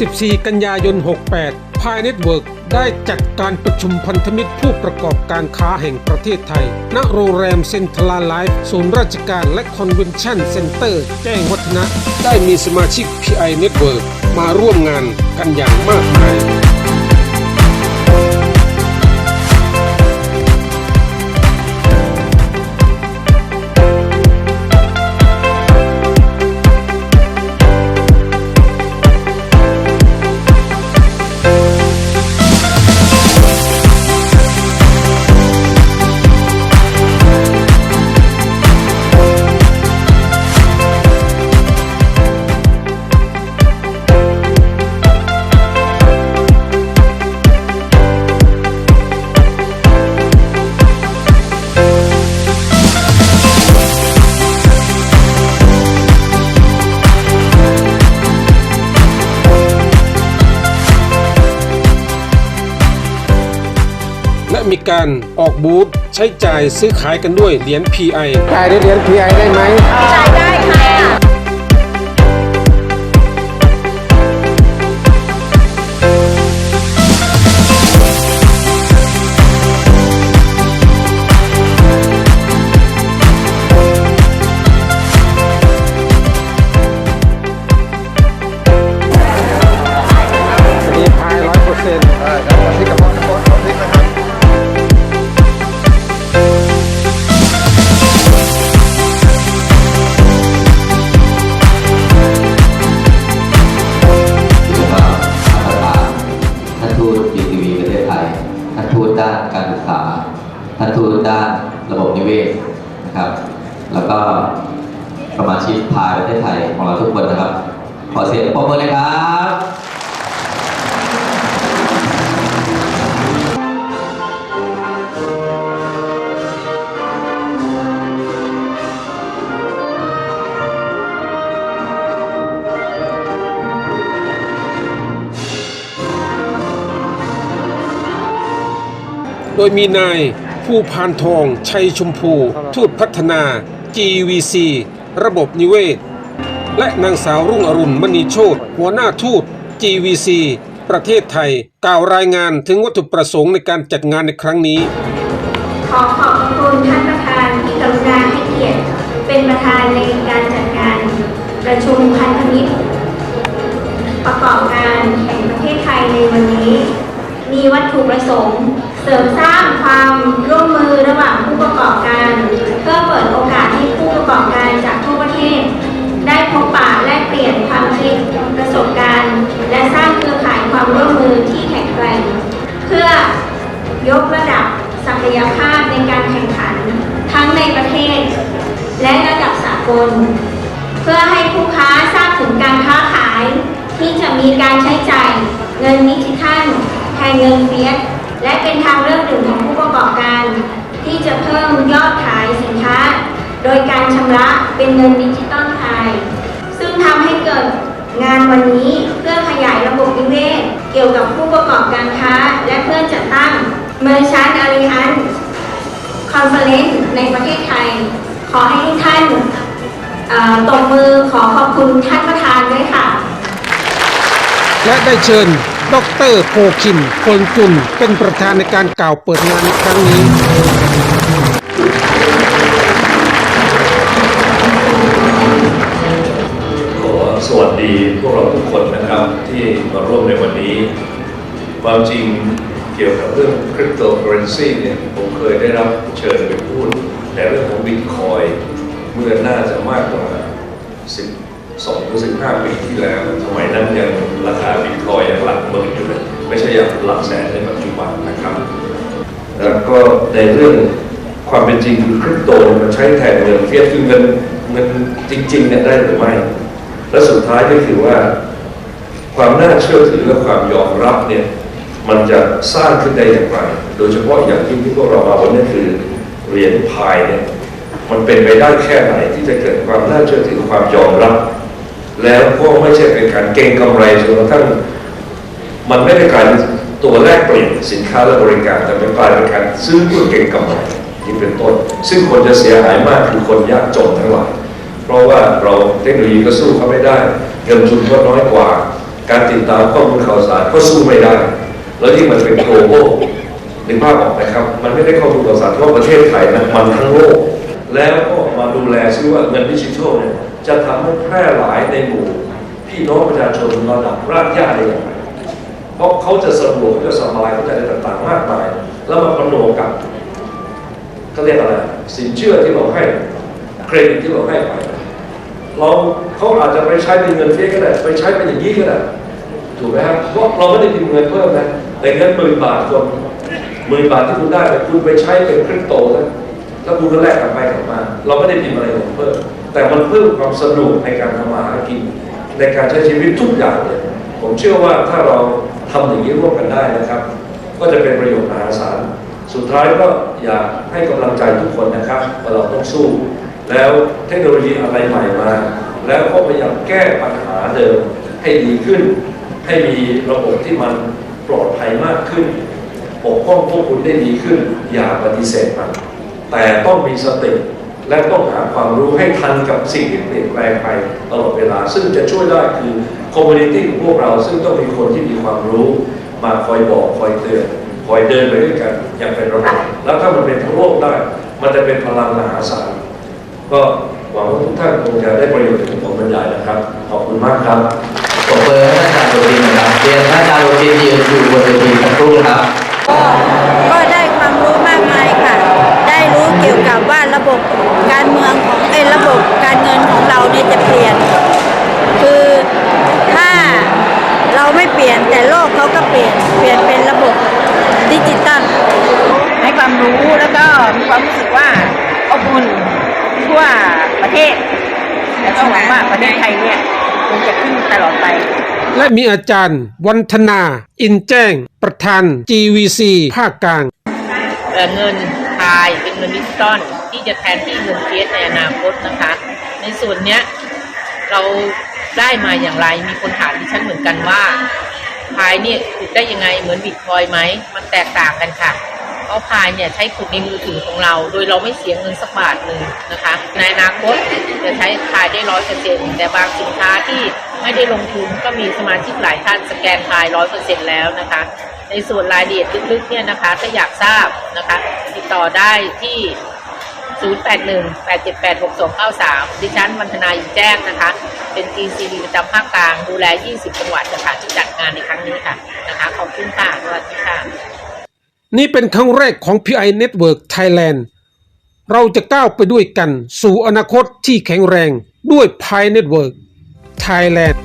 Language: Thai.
14 กันยายน 68พายเน็ตเวิร์กได้จัดการประชุมพันธมิตรผู้ประกอบการค้าแห่งประเทศไทย ณ โรงแรมเซ็นทรัลไลฟ์ศูนย์ราชการและคอนเวนชั่นเซ็นเตอร์ แจ้งวัฒนะ ได้มีสมาชิก PI Network มาร่วมงานกันอย่างมากมาย มีการออกบูธใช้จ่ายซื้อขายกันด้วยเหรียญ PI จ่ายเหรียญ PI ได้ไหม จ่ายได้ค่ะ ท่านทูตด้านระบบนิเวศนะครับ แล้วก็สมาชิกพายประเทศไทยของเราทุกคนนะครับ ขอเสียงปรบมือเลยครับโดยมีนาย ผู้พานทอง ชัยชมพู ทูตพัฒนา GVC ระบบนิเวศ และนางสาวรุ่งอรุณมณีโชตหัวหน้าทูต GVC ประเทศไทย กล่าวรายงานถึงวัตถุประสงค์ในการจัดงานในครั้งนี้ ขอขอบคุณท่านประธานที่กรุณาให้เกียรติ เป็นประธานในการจัดการประชุมพันธมิตรประกอบการแห่งประเทศไทยในวันนี้ มีวัตถุประสงค์ เสริมสร้างความร่วมมือระหว่างผู้ประกอบการ เพื่อเปิดโอกาสให้ผู้ประกอบการจากทั่วประเทศ ได้พบปะแลกเปลี่ยนความคิดประสบการณ์ และสร้างเครือข่ายความร่วมมือที่แข็งแกร่งเพื่อยกระดับศักยภาพในการแข่งขัน ทั้งในประเทศ และระดับสากล เพื่อให้ผู้ค้าทราบถึงการค้าขาย ที่จะมีการใช้จ่ายเงินดิจิทัล แทนเงินเฟียสและเป็นทางเลือกหนึ่งของผู้ประกอบการ ที่จะเพิ่มยอดขายสินค้า โดยการชำระเป็นเงินดิจิตอลไทย ซึ่งทำให้เกิดงานวันนี้เพื่อขยายระบบนิเวศเกี่ยวกับผู้ประกอบการค้า และเพื่อจัดตั้ง Merchant Alliance คอนเฟอเรนซ์ในประเทศไทย ขอให้ท่านตบมือขอขอบคุณท่านประธานด้วยค่ะ และได้เชิญ ดรโพคินโคนจุนเป็นประธานในการกล่าวเปิดงานครั้งนี้ขอสวัสดีพวกเราทุกคนนะครับที่มาร่วมในวันนี้ ความจริงเกี่ยวกับเรื่องคริปโตเคอเรนซีเนี่ยผมเคยได้รับเชิญไปพูดแต่เรื่องของบิตคอยเมื่อน่าจะมากกว่า10 สองถึงสิบห้าปีที่แล้ว สมัยนั้นยังราคาบิตคอยยังหลักหมื่นอยู่เลยไม่ใช่อย่างหลักแสนในปัจจุบันนะครับ แล้วก็ในเรื่องความเป็นจริงคือคริปโตมันใช้แทนเงินเฟียสคือเงินเงินจริงๆเนี่ยได้หรือไม่ และสุดท้ายก็คือว่า ความน่าเชื่อถือและความยอมรับเนี่ยมันจะสร้างขึ้นได้อย่างไร โดยเฉพาะอย่างยิ่งที่พวกเรามาวันนี้คือเหรียญพายเนี่ยมันเป็นไปได้แค่ไหนที่จะเกิดความน่าเชื่อถือความยอมรับ แล้วก็ไม่ใช่เป็นการเก็งกำไรจนกระทั่งมันไม่ได้กายเป็นตัวแลกเปลี่ยนสินค้าและบริการ แต่มันกลายเป็นการซื้อเพื่อเก็งกำไรนี่เป็นต้น ซึ่งคนจะเสียหายมากคือคนยากจนทั้งหลายเพราะว่าเราเทคโนโลยีก็สู้เขาไม่ได้ เงินทุนก็น้อยกว่า การติดตามข้อมูลข่าวสารก็สู้ไม่ได้ แล้วที่มันเป็น global นึกภาพออกไหมครับ มันไม่ได้ข้อมูลข่าวสารเฉพาะประเทศไทยนะมันทั้งโลก แล้วก็มาดูแลซิว่าเงินดิจิทัลเนี่ย จะทำให้แพร่หลายในหมู่พี่น้องประชาชนระดับรากหญ้าได้อย่างไรเพราะเขาจะสะดวกจะสบายเขาจะอะไรต่างๆมากมาย แล้วมาประโนกับเขาเรียกอะไรสินเชื่อที่เราให้เครดิตที่เราให้ไปเราเขาอาจจะไปใช้เป็นเงินเฟ้ก็ได้ไปใช้เป็นอย่างนี้ก็ได้ถูกไหมครับเพราะเราไม่ได้พิมพ์เงินเพิ่มนะแต่เงินหมื่นบาทคนหมื่นบาทที่คุณได้คุณไปใช้เป็นคริปโตนะแล้วคุณก็แลกกลับไปกลับมา เราไม่ได้พิมพ์อะไรเพิ่ม แต่มันเพิ่มความสนุกในการทำมาหากิน ในการใช้ชีวิตทุกอย่างเลยผมเชื่อว่าถ้าเราทำอย่างนี้ร่วมกันได้นะครับ ก็จะเป็นประโยชน์มหาศาลสุดท้ายก็อยากให้กำลังใจทุกคนนะครับว่าเราต้องสู้ แล้วเทคโนโลยีอะไรใหม่มา แล้วก็พยายามแก้ปัญหาเดิมให้ดีขึ้น ให้มีระบบที่มันปลอดภัยมากขึ้นปกป้องพวกคุณได้ดีขึ้น อย่าปฏิเสธมันแต่ต้องมีสติ และต้องหาความรู้ให้ทันกับสิ่งที่เปลี่ยนแปลงไปตลอดเวลา ซึ่งจะช่วยได้คือคอมมูนิตี้ของพวกเราซึ่งต้องมีคนที่มีความรู้ มาคอยบอกคอยเตือนคอยเดินไปด้วยกันอย่างเป็นระบบแล้วถ้ามันเป็นทั้งโลกได้ มันจะเป็นพลังมหาศาลก็หวังว่าทุกท่านคงจะได้ประโยชน์จากผมบรรยายนะครับ ขอบคุณมากครับปรบมือให้ท่านอาจารย์โรจินนะครับเรียนท่านอาจารย์โรจินยืนอยู่บนเวทีสักครู่นครับ ระบบการเมืองของไอ้ยระบบการเงินของเราเนี่ยจะเปลี่ยน คือถ้าเราไม่เปลี่ยนแต่โลกเขาก็เปลี่ยน เปลี่ยนเป็นระบบดิจิตอลให้ความรู้แล้วก็มีความรู้สึกว่าอบอุ่นทั่วประเทศแล้วก็หวังว่าประเทศไทยเนี่ยคงจะขึ้นตลอดไป และมีอาจารย์ วันธนา อินแจ้ง ประธาน GVC ภาคกลาง เงินพายเป็นเงินดิจิตอลที่จะแทนที่เงินเฟียสในอนาคตนะคะ ในส่วนเนี้ยเราได้มาอย่างไรมีคนถามดิฉันเหมือนกันว่าพายเนี่ยขุดได้ยังไงเหมือนบิตคอยน์ไหมมันแตกต่างกันค่ะเพราะพายเนี่ยใช้ขุดในมือถือของเรา โดยเราไม่เสียเงินสักบาทหนึ่งนะคะในอนาคตจะใช้พายได้ร้อยเปอร์เซ็นต์แต่บางสินค้าที่ไม่ได้ลงทุนก็มีสมาชิกหลายท่านสแกนพายร้อยเปอร์เซ็นต์แล้วนะคะ ในส่วนรายละเอียดลึกๆเนี่ยนะคะถ้าอยากทราบนะคะ ติดต่อได้ที่ 0818786293 ดิฉันวันธนาอินแจ้งนะคะ เป็น GCB ประจำภาคกลางดูแล 20 จังหวัดนะคะที่จัดงานในครั้งนี้ค่ะนะคะขอบคุณค่ะสวัสดีค่ะ นี่เป็นครั้งแรกของ PI Network Thailand เราจะก้าวไปด้วยกันสู่อนาคตที่แข็งแรงด้วย PI Network Thailand